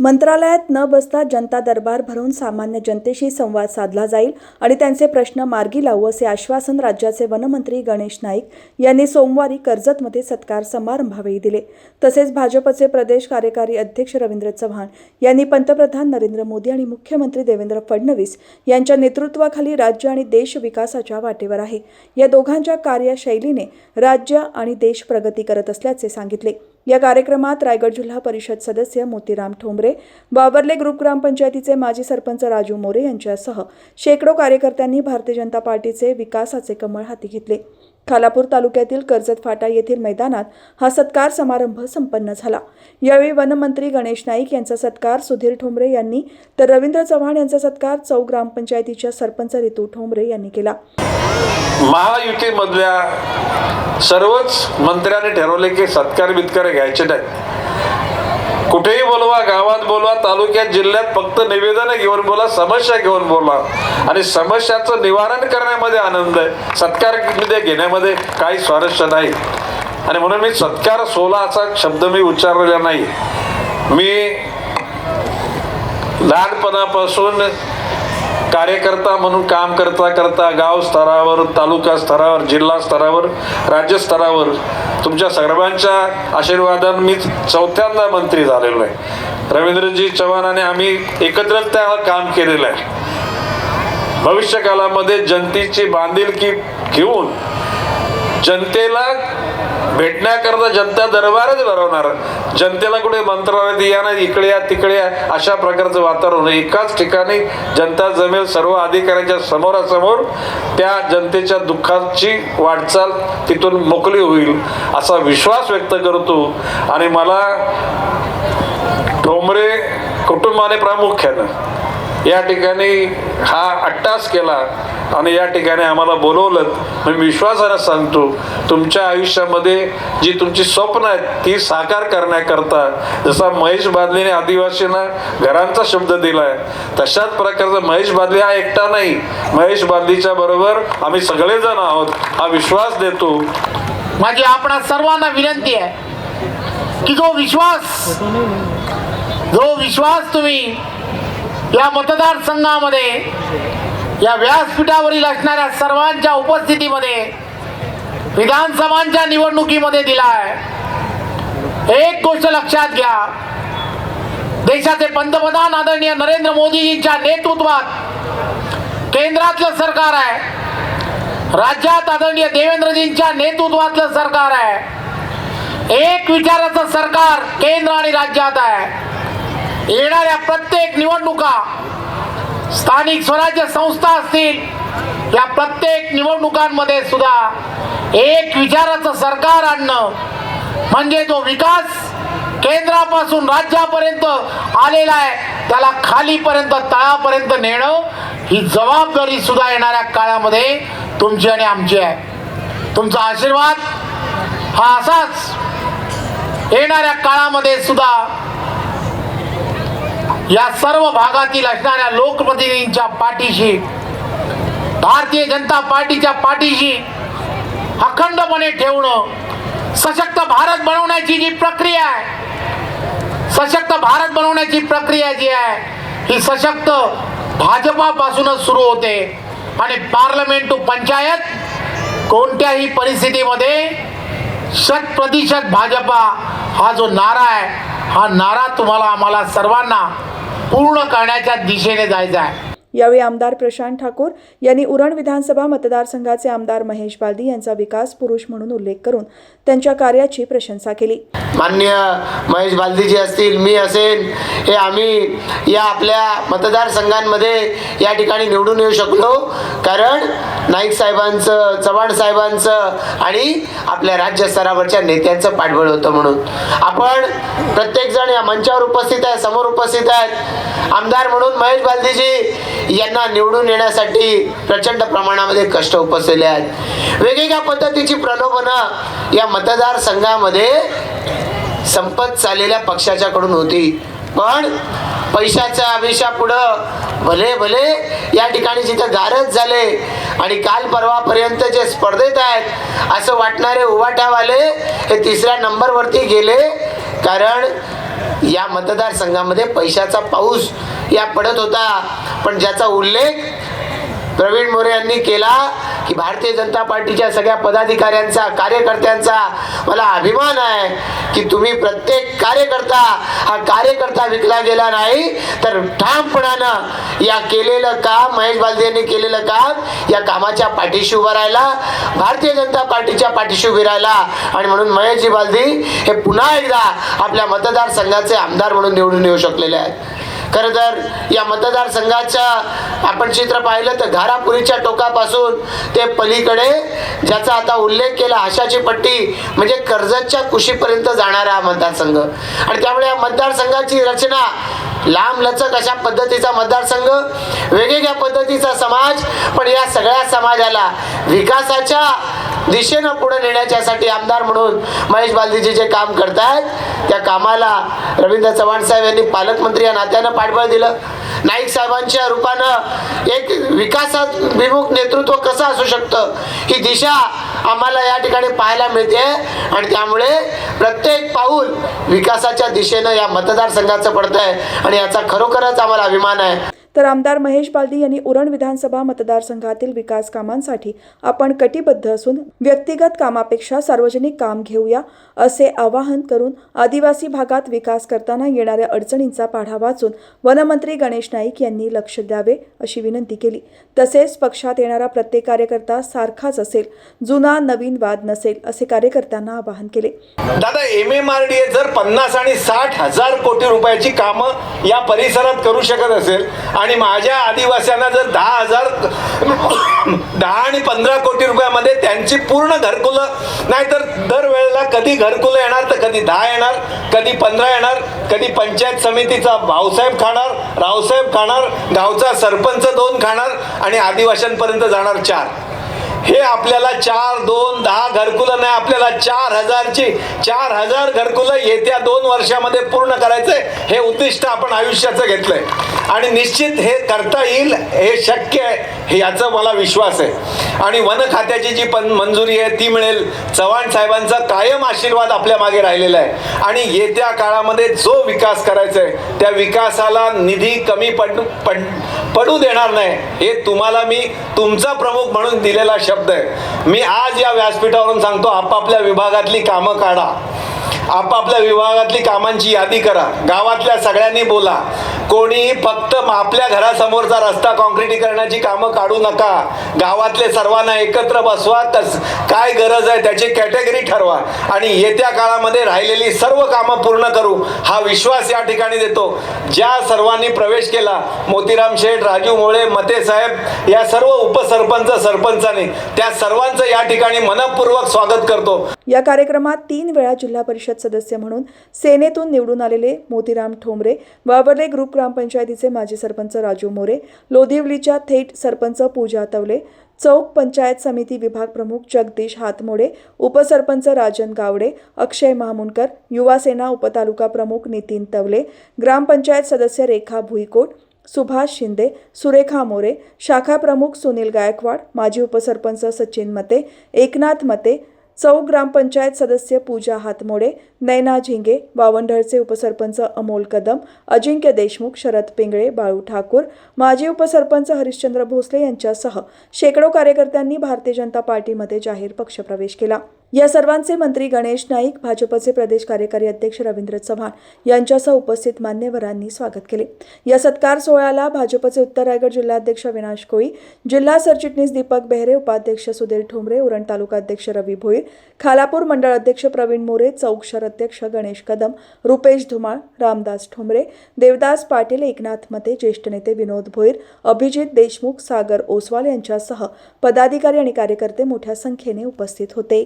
मंत्रालयात न बसता जनता दरबार भरून सामान्य जनतेशी संवाद साधला जाईल आणि त्यांचे प्रश्न मार्गी लावू असे आश्वासन राज्याचे वनमंत्री गणेश नाईक यांनी सोमवारी कर्जतमध्ये सत्कार समारंभावेळी दिले. तसेच भाजपचे प्रदेश कार्यकारी अध्यक्ष रवींद्र चव्हाण यांनी पंतप्रधान नरेंद्र मोदी आणि मुख्यमंत्री देवेंद्र फडणवीस यांच्या नेतृत्वाखाली राज्य आणि देश विकासाच्या वाटेवर आहे. या दोघांच्या कार्यशैलीने राज्य आणि देश प्रगती करत असल्याचे सांगितले. या कार्यक्रमात रायगड जिल्हा परिषद सदस्य मोतीराम ठोंबरे बाबर्ले ग्रुप ग्रामपंचायतीचे माजी सरपंच राजू मोरे यांच्यासह शेकडो कार्यकर्त्यांनी भारतीय जनता पार्टीचे विकासाचे कमळ हाती घेतले. खालापूर तालुक्यातील कर्जत फाटा येथील मैदानात हा सत्कार समारंभ संपन्न झाला. यावेळी वनमंत्री गणेश नाईक यांचा सत्कार सुधीर ठोंबरे यांनी तर रवींद्र चव्हाण यांचा सत्कार चौ ग्रामपंचायतीच्या सरपंच रितू ठोंबरे यांनी केला. महायुतीमधल्या सर्वच मंत्र्यांनी ठरवले की सत्कार बित्कार घ्यायचे नाही कुठेही बोलवा गावात बोलवा तालुक्यात जिल्ह्यात फक्त निवेदन घेऊन बोला समस्या घेऊन बोला. आणि समस्याचं निवारण करण्यामध्ये आनंद आहे. सत्कार घेण्यामध्ये काही स्वारस्य नाही. आणि म्हणून मी सत्कार सोला असा शब्द मी उच्चारलेला नाही. मी लहानपणापासून कार्यकर्ता म्हणून काम करता करता गाव स्तरावर तालुका स्तरावर जिल्हा स्तरावर राज्य स्तरावर तुमच्या सर्वांच्या आशीर्वादाने मी चौथ्यांदा मंत्री झालेलो आहे. रवींद्रजी चव्हाणाने आम्ही एकत्र त्या काम केलेलं आहे. भविष्य काळामध्ये जनतेची बांधिलकी घेऊन जनतेला भेटण्याकरता जनता दरबारच भरवणार. जनतेला कुठे मंत्रालय या ना इकडे या तिकडे या अशा प्रकारचं वातावरण एकाच ठिकाणी जनता जमेल सर्व अधिकाऱ्यांच्या समोरासमोर त्या जनतेच्या दुःखाची वाटचाल तिथून मोकळी होईल असा विश्वास व्यक्त करतो. आणि मला ठोंबरे कुटुंबाने प्रामुख्यानं या ठिकाणी हा अट्टास केला आणि या ठिकाणी आम्हाला बोलवलं. मी विश्वासानं सांगतो तुमच्या आयुष्यामध्ये जी तुमची स्वप्न आहेत ती साकार करण्याकरता जसा महेश बादलीने आदिवासींना घरांचा शब्द दिलाय तशाच प्रकारचा महेश बादली हा एकटा नाही. महेश बादलीच्या बरोबर आम्ही सगळेजण आहोत हा विश्वास देतो. माझी आपणा सर्वांना विनंती आहे की जो विश्वास जो विश्वास तुम्ही या मतदारसंघामध्ये या व्यासपीठावरील असणाऱ्या सर्वांच्या उपस्थितीमध्ये विधानसभांच्या निवडणुकीमध्ये दिला आहे एक गोष्ट लक्षात घ्या. देशाचे पंतप्रधान आदरणीय नरेंद्र मोदीजींच्या नेतृत्वात केंद्रातलं सरकार आहे. राज्यात आदरणीय देवेंद्रजींच्या नेतृत्वातलं सरकार आहे. एक विचाराचं सरकार केंद्र आणि राज्यात आहे. येणाऱ्या प्रत्येक निवडणुका स्थानिक स्वराज्य संस्था असतील या प्रत्येक निवडणुकांमध्ये सुद्धा एक विचाराचं सरकार आणणं म्हणजे जो विकास केंद्रापासून राज्यापर्यंत आलेला आहे त्याला खालीपर्यंत तळापर्यंत नेणं ही जबाबदारी सुद्धा येणाऱ्या काळामध्ये तुमची आणि आमची आहे. तुमचा आशीर्वाद हा असाच येणाऱ्या काळामध्ये सुद्धा या सर्व भागातील असणाऱ्या लोकप्रतिनिधींच्या पाठीशी भारतीय जनता पार्टीच्या पाठीशी अखंडपणे ठेवणं सशक्त भारत बनवण्याची जी प्रक्रिया आहे सशक्त भारत बनवण्याची प्रक्रिया जी आहे ही सशक्त भाजपापासूनच सुरू होते. आणि पार्लमेंट टू पंचायत कोणत्याही परिस्थितीमध्ये शत प्रतिशत भाजपा हा जो नारा आहे हा नारा तुम्हाला आम्हाला सर्वांना पूर्ण करण्याच्या दिशेने जायचं आहे. यावेळी आमदार प्रशांत ठाकूर यांनी उरण विधानसभा मतदारसंघाचे आमदार महेश बालदी यांचा विकास पुरुष म्हणून उल्लेख करून त्यांच्या कार्याची प्रशंसा केली. माननीय महेश बालदीजी असतील मी असेल हे आम्ही या आपल्या मतदारसंघांमध्ये या ठिकाणी निवडून येऊ शकलो. कारण नाईक साहेबांचं चव्हाण साहेबांचं आणि आपल्या राज्य स्तरावरच्या नेत्यांचं पाठबळ होतं म्हणून. आपण प्रत्येकजण या मंचावर उपस्थित आहे समोर उपस्थित आहेत. आमदार म्हणून महेश बालदीजी यांना निवडून येण्यासाठी प्रचंड प्रमाणामध्ये कष्ट उपसलेले आहेत. वेगवेगळ्या पद्धतीची प्रलोभनं या मतदारसंघामध्ये संपत चाललेल्या पक्षाच्याकडून होती. पण पैशाच्या आमिषापुढं भले भले या ठिकाणी जिथं गारज झाले आणि काल परवापर्यंत जे स्पर्धेत आहेत असं वाटणारे उभाट्यावाले हे तिसऱ्या नंबरवरती गेले. कारण या मतदारसंघामध्ये पैशाचा पाऊस या पडत होता. पण ज्याचा उल्लेख प्रवीण मोरे यांनी केला की भारतीय जनता पार्टीच्या सगळ्या पदाधिकाऱ्यांचा कार्यकर्त्यांचा मला अभिमान आहे की तुम्ही प्रत्येक कार्यकर्ता हा कार्यकर्ता विकला गेला नाही तर ठामपणानं या केलेलं काम महेश बालदे केलेलं काम या कामाच्या पाठीशी उभं राहिला भारतीय जनता पार्टीच्या पाठीशी उभी राहिला आणि म्हणून महेशजी बालदी हे पुन्हा एकदा आपल्या मतदारसंघाचे आमदार म्हणून निवडून येऊ शकलेले आहेत. खरं तर या मतदारसंघाच्या आपण चित्र पाहिलं तर घारापुरीच्या टोकापासून ते पलीकडे ज्याचा आता उल्लेख केला आशाची पट्टी म्हणजे कर्जतच्या कुशीपर्यंत जाणारा हा मतदारसंघ. आणि त्यामुळे या मतदारसंघाची रचना लांब लचक अशा पद्धतीचा मतदारसंघ वेगवेगळ्या पद्धतीचा समाज पण या सगळ्या समाजाला विकासाच्या दिशेनं पुढे नेण्याच्यासाठी आमदार म्हणून महेश बालदीजी जे काम करतायत त्या कामाला रवींद्र चव्हाण साहेब यांनी पालकमंत्री या नात्यानं पाठबळ दिलं. नाईक साहेबांच्या रूपानं एक विकासाभिमुख नेतृत्व कसं असू शकतं? ही दिशा आम्हाला या ठिकाणी पाहायला मिळते आणि त्यामुळे प्रत्येक पाऊल विकासाच्या दिशेनं या मतदारसंघाचं पडतंय आणि याचा खरोखरच आम्हाला अभिमान आहे. तर आमदार महेश बालदी यांनी उरण विधानसभा मतदारसंघातील विकास कामांसाठी आपण कटिबद्ध असून व्यक्तिगत कामापेक्षा सार्वजनिक काम घेऊया असे आवाहन करून आदिवासी भागात विकास करताना येणाऱ्या अडचणींचा पाढा वाचून वनमंत्री गणेश नाईक यांनी लक्ष द्यावे अशी विनंती केली. तसेच पक्षात येणारा प्रत्येक कार्यकर्ता सारखाच असेल जुना नवीन वाद नसेल असे कार्यकर्त्यांना आवाहन केले. दादा M M R D A जर पन्नास आणि साठ हजार कोटी रुपयाची कामं या परिसरात करू शकत असेल आणि आणि माझ्या आदिवासींना जर दहा हजार दहा आणि पंधरा कोटी रुपयामध्ये त्यांची पूर्ण घरकुलं नाहीतर दरवेळेला कधी घरकुलं येणार तर कधी दहा येणार कधी पंधरा येणार कधी पंचायत समितीचा भाऊसाहेब खाणार रावसाहेब खाणार गावचा सरपंच दोन खाणार आणि आदिवासींपर्यंत जाणार चार. हे आपल्याला चार दोन दहा घरकुलं नाही आपल्याला चार हजारची चार हजार घरकुलं येत्या दोन वर्षामध्ये पूर्ण करायचंय हे उद्दिष्ट आपण आयुष्याचं घेतलंय. आणि निश्चित हे करता येईल हे शक्य आहे हे याचा मला विश्वास आहे. आणि वन खात्याची जी पण मंजुरी आहे ती मिळेल. चव्हाण साहेबांचा कायम आशीर्वाद आपल्या मागे राहिलेला आहे. आणि येत्या काळामध्ये जो विकास करायचा आहे त्या विकासाला निधी कमी पड पड पडू देणार नाही. हे तुम्हाला मी तुमचा प्रमुख म्हणून दिलेला शब्द आहे. मी आज या व्यासपीठावरून सांगतो आपापल्या विभागातली कामं काढा. आपापल्या विभागातली कामांची यादी करा. गावातल्या सगळ्यांनी बोला. कोणी फक्त आपल्या घरासमोरचा रस्ता काँक्रिटीकरणाची कामं काढू नका. गावातले सर्वांना एकत्र बसवा तस काय गरज आहे त्याची कॅटेगरी ठरवा. आणि येत्या काळामध्ये राहिलेली सर्व कामं पूर्ण करू हा विश्वास या ठिकाणी देतो. ज्या सर्वांनी प्रवेश केला मोतीराम शेठ राजू मोळे मते साहेब या सर्व उपसरपंच सरपंचाने त्या सर्वांचं या ठिकाणी मनपूर्वक स्वागत करतो. या कार्यक्रमात तीन वेळा जिल्हा परिषद सदस्य म्हणून सेनेतून निवडून आलेले मोतीराम ठोंबरे वावरले ग्रुप ग्रामपंचायतीचे माजी सरपंच राजू मोरे लोधिवलीच्या थेट सरपंच पूजा तवले चौक पंचायत समिती विभाग प्रमुख जगदीश हातमोडे उपसरपंच राजन गावडे अक्षय महामुनकर युवासेना उपतालुका प्रमुख नितीन तवले ग्रामपंचायत सदस्य रेखा भुईकोट सुभाष शिंदे सुरेखा मोरे शाखा प्रमुख सुनील गायकवाड माजी उपसरपंच सचिन मते एकनाथ मते चौक ग्रामपंचायत सदस्य पूजा हातमोडे नैना झिंगे वावंढळचे उपसरपंच अमोल कदम अजिंक्य देशमुख शरद पिंगळे बाळू ठाकूर माजी उपसरपंच हरिश्चंद्र भोसले यांच्यासह शेकडो कार्यकर्त्यांनी भारतीय जनता पार्टीमध्ये जाहीर पक्षप्रवेश केला. या सर्वांचे मंत्री गणेश नाईक भाजपचे प्रदेश कार्यकारी अध्यक्ष रवींद्र चव्हाण यांच्यासह उपस्थित मान्यवरांनी स्वागत केले. या सत्कार सोहळ्याला भाजपचे उत्तर रायगड जिल्हाध्यक्ष अविनाश कोळी जिल्हा सरचिटणीस दीपक बेहरे उपाध्यक्ष सुधीर ठोंबरे उरण तालुका अध्यक्ष रवी भोईर खालापूर मंडळ अध्यक्ष प्रवीण मोरे चौक शहर अध्यक्ष गणेश कदम रुपेश धुमाळ रामदास ठोंबरे देवदास पाटील एकनाथ मते ज्येष्ठ नेते विनोद भोईर अभिजित देशमुख सागर ओसवाल यांच्यासह पदाधिकारी आणि कार्यकर्ते मोठ्या संख्येने उपस्थित होते.